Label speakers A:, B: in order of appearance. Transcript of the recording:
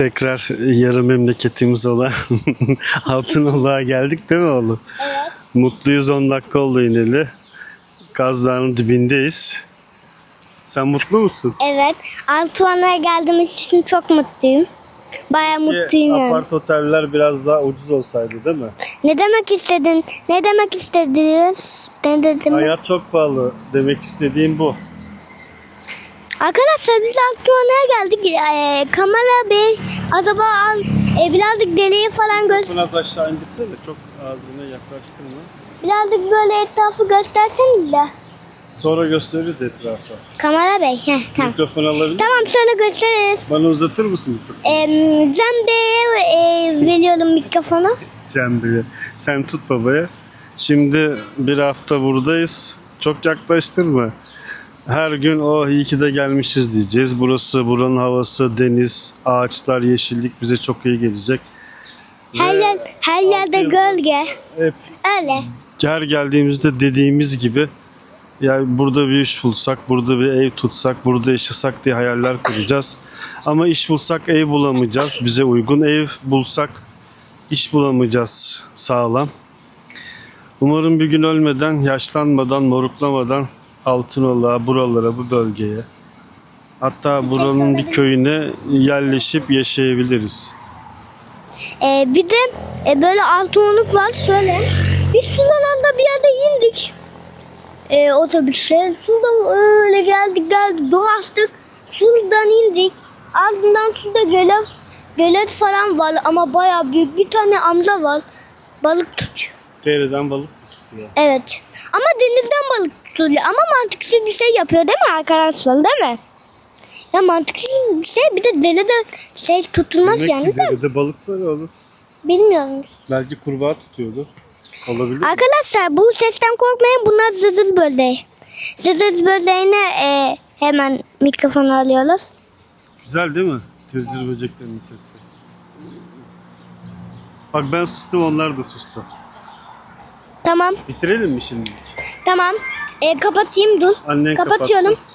A: Tekrar yarı memleketimiz olan Altınoluk'a geldik değil mi oğlum?
B: Evet.
A: Mutluyuz 10 dakika oldu ineli. Gaz Dağı'nın dibindeyiz. Sen mutlu musun?
B: Evet. Altuan'a geldiğimiz için çok mutluyum. Baya mutluyum yani.
A: Apart oteller biraz daha ucuz olsaydı değil mi?
B: Ne demek istedin? Ne demek istediniz? Ne dedim?
A: Hayat çok pahalı. Demek istediğim bu.
B: Arkadaşlar biz Altuan'a geldik. Ee, Kamera Bey acaba al, e, birazcık deliği falan göster.
A: Biraz aşağı indirsene. Çok ağzına yaklaştırma.
B: Birazcık böyle etrafı gösterseniz de.
A: Sonra gösteririz etrafa.
B: Kamera Bey. Heh, tamam.
A: Mikrofon alabilir
B: Tamam şöyle gösteririz.
A: Bana uzatır mısın mikrofonu?
B: Ee, Zen Bey'e e, veriyorum mikrofonu.
A: Cemre'ye. Sen tut babaya. Şimdi bir hafta buradayız. Çok yaklaştırma. Her gün o iyi ki de gelmişiz diyeceğiz. Burası, buranın havası, deniz, ağaçlar, yeşillik bize çok iyi gelecek.
B: Her,
A: Ve
B: yer, her yerde gölge.
A: Hep
B: Öyle.
A: her geldiğimizde dediğimiz gibi yani burada bir iş bulsak, burada bir ev tutsak, burada yaşasak diye hayaller kuracağız. Ama iş bulsak ev bulamayacağız. Bize uygun ev bulsak iş bulamayacağız sağlam. Umarım bir gün ölmeden, yaşlanmadan, moruklamadan Altınoluk'a, buralara, bu bölgeye hatta buranın bir köyüne yerleşip yaşayabiliriz.
B: Ee, bir de e, böyle altınoluk var şöyle. Biz sularında bir yerde indik. Ee, otobüse. Şurada öyle geldik geldik dolaştık. Şuradan indik. Ardından şurada gölet, gölet falan var ama bayağı büyük. Bir tane amca var. Balık tutuyor.
A: Dereden balık tutuyor.
B: Evet. Ama denizden balık tutuyor. Ama mantıksız bir şey yapıyor değil mi arkadaşlar değil mi? Ya mantıksız bir şey bir de derede şey tutulmaz
A: Demek
B: yani
A: ki
B: de.
A: derede balık var oğlum.
B: Bilmiyorum.
A: Belki kurbağa tutuyordu. Olabilir mi?
B: Arkadaşlar bu sesten korkmayın bunlar zızız böceği. Zızız böceğine e, hemen mikrofonu alıyoruz.
A: Güzel değil mi? Cırcır böceklerinin sesi. Bak ben sustum onlar da sustu.
B: Tamam
A: Bitirelim mi şimdi?
B: tamam. E, kapatayım dur.
A: Annen
B: Kapatıyorum.
A: kapatsın.